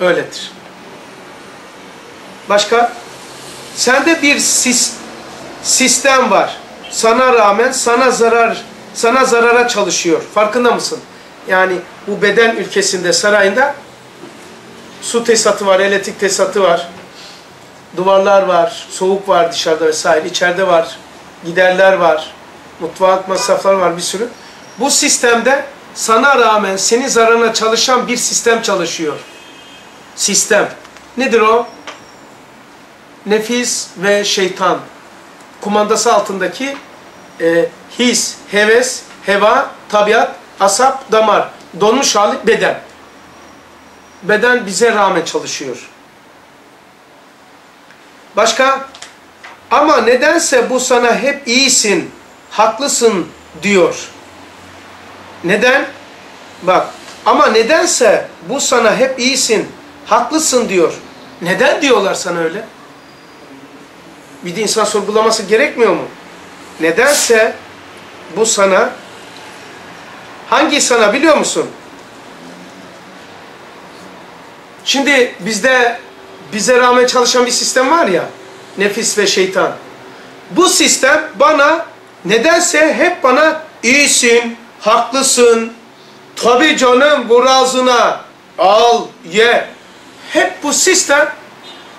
Öyledir. Başka? Sende bir sis, sistem var. Sana rağmen sana zarar sana zarara çalışıyor. Farkında mısın? Yani bu beden ülkesinde sarayında su tesisatı var, elektrik tesisatı var. Duvarlar var, soğuk var dışarıda vesaire. içeride var, giderler var, mutfak masraflar var bir sürü. Bu sistemde sana rağmen senin zararına çalışan bir sistem çalışıyor. Sistem. Nedir o? Nefis ve şeytan. Kumandası altındaki e, his, heves, heva, tabiat, asap, damar. Donmuş hali beden. Beden bize rağmen çalışıyor. Başka? Ama nedense bu sana hep iyisin, haklısın diyor. Neden? Bak ama nedense bu sana hep iyisin, haklısın diyor. Neden diyorlar sana öyle? Bir de insan sorgulaması gerekmiyor mu? Nedense bu sana hangi sana biliyor musun? Şimdi bizde bize rağmen çalışan bir sistem var ya nefis ve şeytan. Bu sistem bana nedense hep bana iyisin, haklısın, tabi canım bu razına al, ye. Hep bu sistem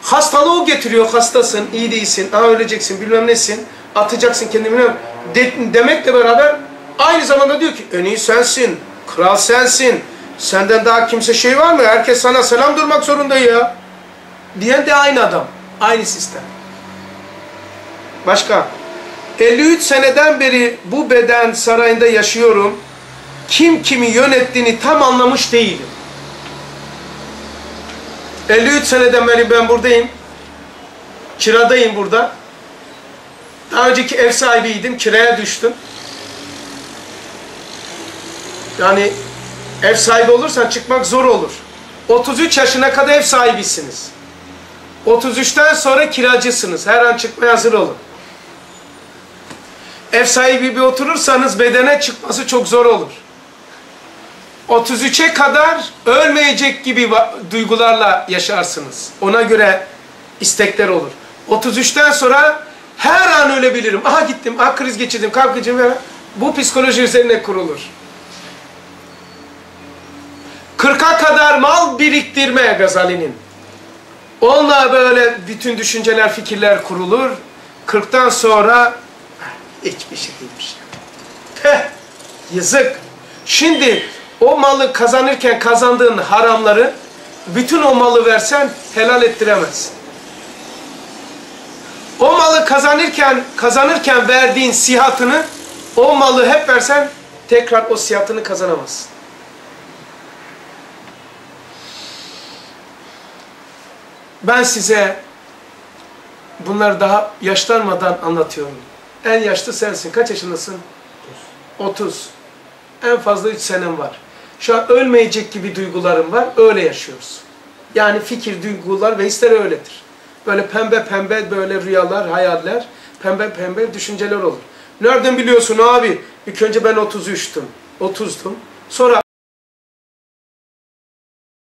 hastalığı getiriyor. Hastasın, iyi değilsin, aha öleceksin, bilmem nesin, atacaksın kendini. De, demekle beraber aynı zamanda diyor ki en iyi sensin, kral sensin, senden daha kimse şey var mı? Herkes sana selam durmak zorunda ya. Diyen de aynı adam, aynı sistem. Başka? 53 seneden beri bu beden sarayında yaşıyorum. Kim kimi yönettiğini tam anlamış değilim. 53 seneden beri ben buradayım. Kiradayım burada. Daha önceki ev sahibiydim, kiraya düştüm. Yani ev sahibi olursan çıkmak zor olur. 33 yaşına kadar ev sahibisiniz. 33'ten sonra kiracısınız. Her an çıkmaya hazır olun. Ev sahibi bir oturursanız bedene çıkması çok zor olur. 33'e kadar ölmeyecek gibi duygularla yaşarsınız. Ona göre istekler olur. 33'ten sonra her an ölebilirim. Aha gittim, aha kriz geçirdim, kalkacağım. Bu psikoloji üzerine kurulur. 40'a kadar mal biriktirme Gazali'nin. Onunla böyle bütün düşünceler, fikirler kurulur. 40'tan sonra hiçbir şey değilmiş. Heh, yazık. Şimdi o malı kazanırken kazandığın haramları bütün o malı versen helal ettiremez. O malı kazanırken kazanırken verdiğin sihatını o malı hep versen tekrar o sihatını kazanamazsın. Ben size bunları daha yaşlanmadan anlatıyorum. En yaşlı sensin. Kaç yaşındasın? 30. 30. En fazla 3 senem var. Şu an ölmeyecek gibi duygularım var. Öyle yaşıyoruz. Yani fikir, duygular ve hisler öyledir. Böyle pembe pembe böyle rüyalar, hayaller, pembe pembe düşünceler olur. Nereden biliyorsun abi? İlk önce ben 33'tüm. 30'dum. Sonra